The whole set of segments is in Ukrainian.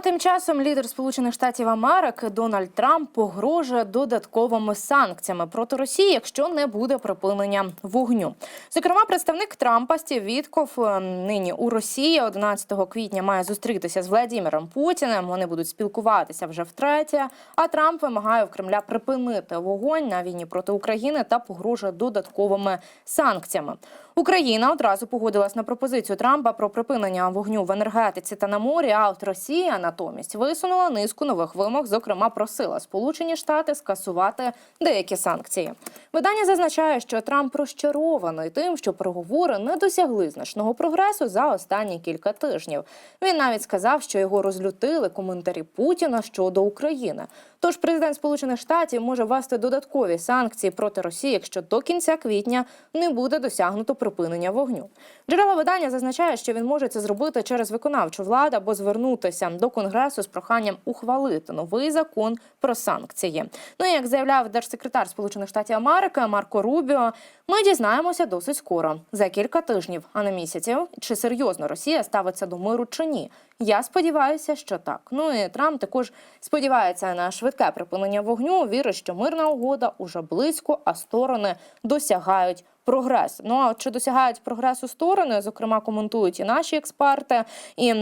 тим часом лідер Сполучених Штатів Америки Дональд Трамп погрожує додатковими санкціями проти Росії, якщо не буде припинення вогню. Зокрема, представник Трампа Стів Вітков е, нині у Росії 11 квітня має зустрітися з Владіміром Путіним. Вони будуть спілкуватися вже втретє. А Трамп вимагає в Кремля припинити вогонь на війні проти України та погрожує додатковими санкціями. Україна одразу погодилась на пропозицію Трампа про припинення вогню в енергетиці та на морі. А от Росія натомість висунула низку нових вимог. Зокрема, просила Сполучені Штати скасувати деякі санкції. Видання зазначає, що Трамп розчарований тим, що переговори не досягли значного прогресу за останні кілька тижнів. Він навіть сказав, що його розлютили коментарі Путіна щодо України. Тож президент Сполучених Штатів може ввести додаткові санкції проти Росії, якщо до кінця квітня не буде досягнуто припинення вогню. Джерела видання зазначає, що він може це зробити через виконавчу владу або звернутися до конгресу з проханням ухвалити новий закон про санкції. Ну і як заявляв держсекретар Сполучених Штатів Америки Марко Рубіо, ми дізнаємося досить скоро за кілька тижнів, а не місяців, чи серйозно Росія ставиться до миру чи ні. Я сподіваюся, що так. Ну і Трамп також сподівається на швидке припинення вогню. Вірить, що мирна угода уже близько, а сторони досягають. Прогрес. Ну а чи досягають прогресу сторони? Зокрема, коментують і наші експерти, і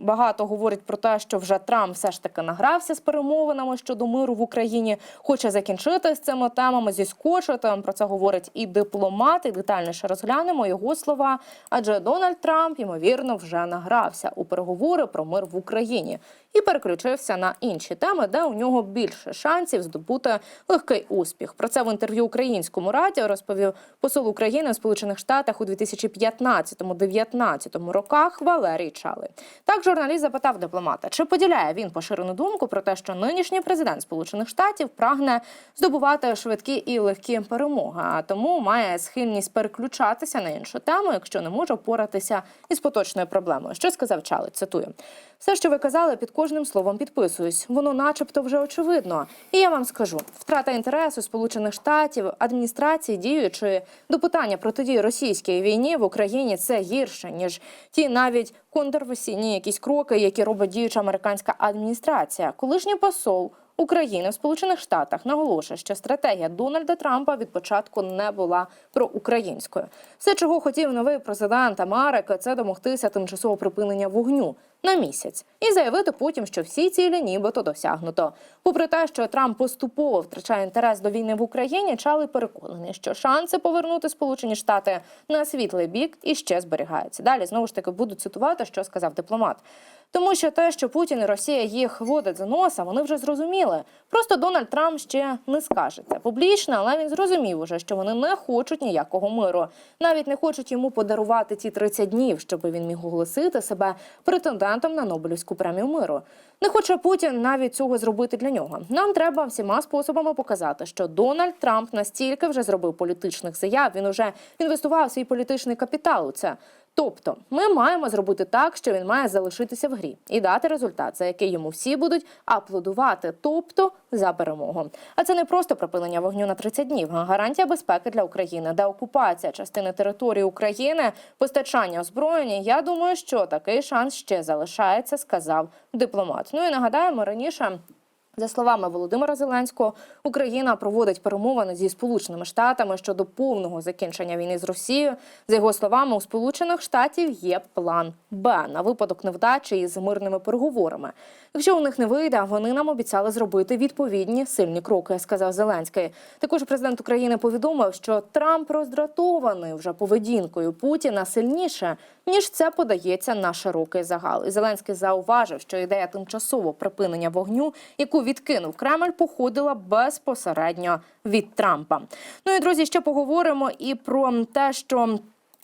багато говорять про те, що вже Трамп все ж таки награвся з перемовинами щодо миру в Україні, хоче закінчити з цими темами, зіскочити. Про це говорить і дипломат. І детальніше розглянемо його слова. Адже Дональд Трамп ймовірно вже награвся у переговори про мир в Україні і переключився на інші теми, де у нього більше шансів здобути легкий успіх. Про це в інтерв'ю українському радіо розповів посол України в Сполучених Штатах у 2015-19 роках Валерій Чали. Так журналіст запитав дипломата, чи поділяє він поширену думку про те, що нинішній президент Сполучених Штатів прагне здобувати швидкі і легкі перемоги, а тому має схильність переключатися на іншу тему, якщо не може впоратися із поточною проблемою. Що сказав Чали? Цитую. Все, що ви казали, під кожним словом підписуюсь. Воно, начебто, вже очевидно. І я вам скажу: втрата інтересу Сполучених Штатів, адміністрації діючої до питання протидії російській війні в Україні це гірше ніж ті навіть контрвесійні якісь кроки, які робить діюча американська адміністрація. Колишній посол. України в Сполучених Штатах наголошує, що стратегія Дональда Трампа від початку не була проукраїнською. Все, чого хотів новий президент Америки, це домогтися тимчасового припинення вогню на місяць і заявити потім, що всі цілі нібито досягнуто. Попри те, що Трамп поступово втрачає інтерес до війни в Україні, Чали переконаний, що шанси повернути Сполучені Штати на світлий бік іще зберігаються. Далі знову ж таки буду цитувати, що сказав дипломат. Тому що те, що Путін і Росія їх водить за носа, вони вже зрозуміли. Просто Дональд Трамп ще не скаже це публічно, але він зрозумів уже, що вони не хочуть ніякого миру. Навіть не хочуть йому подарувати ті 30 днів, щоб він міг оголосити себе претендентом на Нобелівську премію миру. Не хоче Путін навіть цього зробити для нього. Нам треба всіма способами показати, що Дональд Трамп настільки вже зробив політичних заяв. Він уже інвестував свій політичний капітал у це. Тобто, ми маємо зробити так, що він має залишитися в грі і дати результат, за який йому всі будуть аплодувати, тобто за перемогу. А це не просто припинення вогню на 30 днів, а гарантія безпеки для України, де окупація частини території України, постачання озброєння. Я думаю, що такий шанс ще залишається, сказав дипломат. Ну і нагадаємо раніше. За словами Володимира Зеленського, Україна проводить перемовини зі Сполученими Штатами щодо повного закінчення війни з Росією. За його словами, у Сполучених Штатів є план Б на випадок невдачі із мирними переговорами. Якщо у них не вийде, вони нам обіцяли зробити відповідні сильні кроки, сказав Зеленський. Також президент України повідомив, що Трамп роздратований вже поведінкою Путіна сильніше ніж це подається на широкий загал. І Зеленський зауважив, що ідея тимчасового припинення вогню, яку відкинув Кремль, походила безпосередньо від Трампа. Ну і друзі, ще поговоримо і про те, що.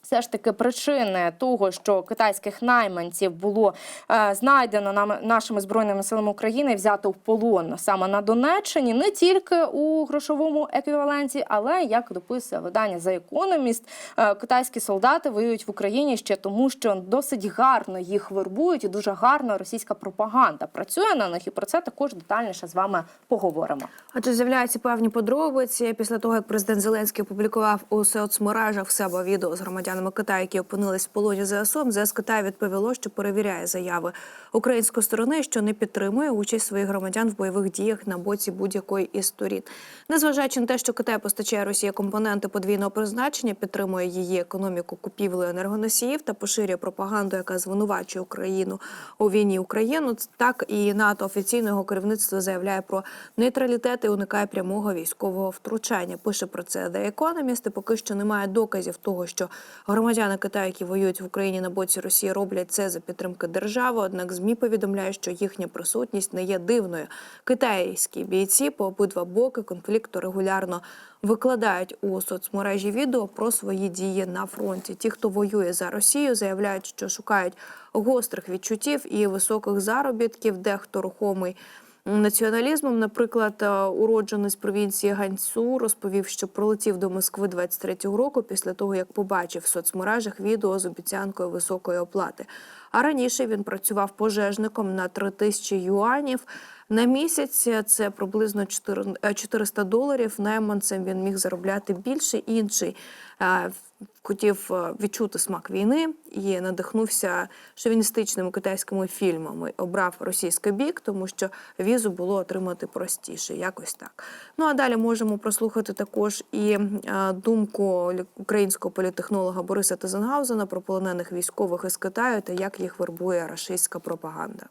Все ж таки причини того, що китайських найманців було е, знайдено нам нашими збройними силами України, взято в полон саме на Донеччині, не тільки у грошовому еквіваленті, але як дописує видання The Economist, е, китайські солдати воюють в Україні ще тому, що досить гарно їх вербують, і дуже гарно російська пропаганда працює на них. І про це також детальніше з вами поговоримо. Адже з'являються певні подробиці після того, як президент Зеленський опублікував у соцмережах в себе відео з громадян громадянами Китаю, які опинились в полоні ЗСУ, МЗС Китаю відповіло, що перевіряє заяви української сторони, що не підтримує участь своїх громадян в бойових діях на боці будь-якої із сторін. Незважаючи на те, що Китай постачає Росії компоненти подвійного призначення, підтримує її економіку купівлею енергоносіїв та поширює пропаганду, яка звинувачує Україну у війні Україну. Так і НАТО офіційно його керівництво заявляє про нейтралітет і уникає прямого військового втручання. Пише про це The Economist. І поки що немає доказів того, що громадяни Китаю, які воюють в Україні на боці Росії, роблять це за підтримки держави. Однак змі повідомляють, що їхня присутність не є дивною. Китайські бійці по обидва боки конфлікту регулярно викладають у соцмережі відео про свої дії на фронті. Ті, хто воює за Росію, заявляють, що шукають гострих відчуттів і високих заробітків, дехто рухомий. Націоналізмом, наприклад, е, уродженець провінції Ганцю розповів, що прилетів до Москви 23-го року після того, як побачив в соцмережах відео з обіцянкою високої оплати. А раніше він працював пожежником на 3 тисячі юанів на місяць. Це приблизно 4 е, 400 доларів. Найманцем він міг заробляти більше. Інший е, хотів е, відчути смак війни і надихнувся шовіністичними китайськими фільмами. Обрав російський бік, тому що візу було отримати простіше. Якось так. Ну а далі можемо прослухати також і думку українського політтехнолога Бориса Тезенгаузена про полонених військових із Китаю та як їх вербує рашистська пропаганда.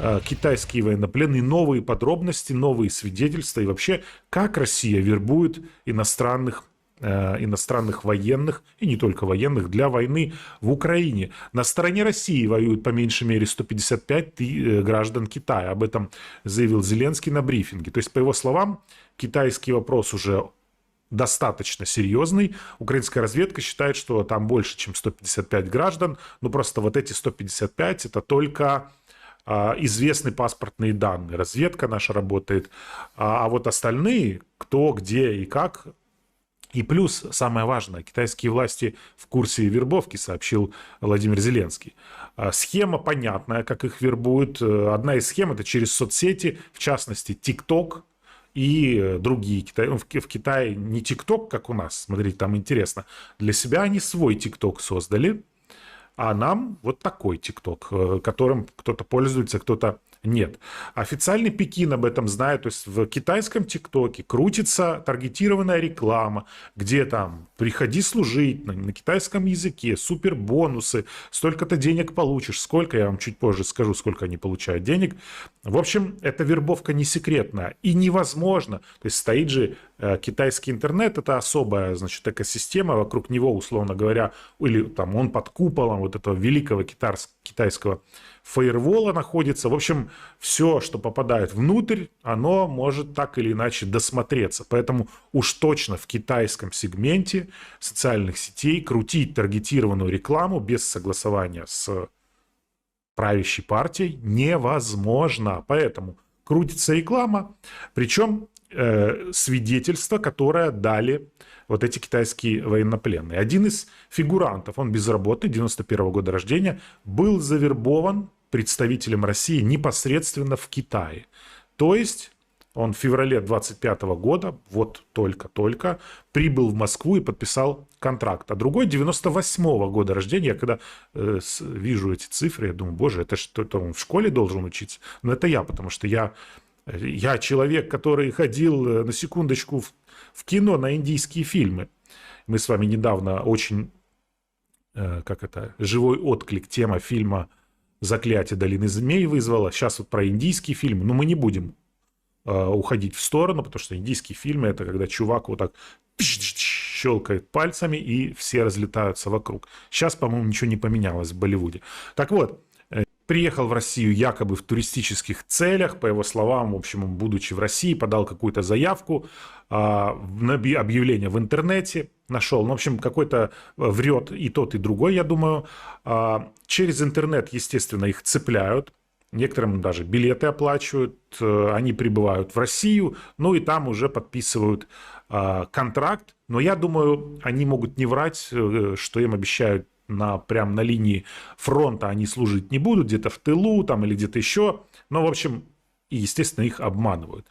э, китайские военнопленные, новые подробности, новые свидетельства и вообще, как Россия вербует иностранных э, иностранных военных, и не только военных, для войны в Украине. На стороне России воюют по меньшей мере 155 ты- э, граждан Китая. Об этом заявил Зеленский на брифинге. То есть, по его словам, китайский вопрос уже достаточно серьезный. Украинская разведка считает, что там больше, чем 155 граждан. Но просто вот эти 155 это только а, известны паспортные данные. Разведка наша работает. А, а вот остальные, кто, где и как, и плюс, самое важное, китайские власти в курсе вербовки, сообщил Владимир Зеленский. А, Схема понятная, как их вербуют. Э, Одна из схем это через соцсети, в частности, TikTok и э, другие. Китай- В в Китае не TikTok, как у нас, смотрите, там интересно. Для себя они свой TikTok создали, а нам вот такой ТикТок, э, которым кто-то пользуется, кто-то нет. Официальный Пекин об этом знает. То есть в китайском ТикТоке крутится таргетированная реклама, где там приходи служить на, на китайском языке, супер бонусы, столько-то денег получишь. Сколько, я вам чуть позже скажу, сколько они получают денег. В общем, эта вербовка не секретная и невозможно. То есть стоит же э, китайский интернет, это особая, значит, экосистема, вокруг него, условно говоря, или там он под куполом вот этого великого китарс- китайского фаервола находится. В общем, все, что попадает внутрь, оно может так или иначе досмотреться. Поэтому уж точно в китайском сегменте социальных сетей крутить таргетированную рекламу без согласования с правящей партией невозможно. Поэтому крутится реклама, причем э, свидетельство, которое дали вот эти китайские военнопленные. Один из фигурантов, он безработный, 91 года рождения, был завербован представителем России непосредственно в Китае. То есть он в феврале 25 года, вот только-только, прибыл в Москву и подписал контракт. А другой 98 года рождения. Я когда э, вижу эти цифры, я думаю, боже, это что-то он в школе должен учиться. Но это я, потому что я, я человек, который ходил, э, на секундочку, в, в кино на индийские фильмы. Мы с вами недавно очень, э, как это, живой отклик тема фильма «Заклятие долины змей» вызвала. Сейчас вот про индийские фильмы, но мы не будем э, уходить в сторону, потому что индийские фильмы это когда чувак вот так щелкает пальцами и все разлетаются вокруг. Сейчас, по-моему, ничего не поменялось в Болливуде. Так вот, приехал в Россию якобы в туристических целях, по его словам, в общем, будучи в России, подал какую-то заявку а, на объ- объявление в интернете, нашел, ну, в общем, какой-то э, врет и тот, и другой, я думаю. А, Через интернет, естественно, их цепляют, Некоторым даже билеты оплачивают, э, они прибывают в Россию, ну и там уже подписывают а, контракт. Но я думаю, они могут не врать, э, что им обещают на, прям на линии фронта они служить не будут, где-то в тылу там или где-то еще. Но, в общем, естественно, их обманывают.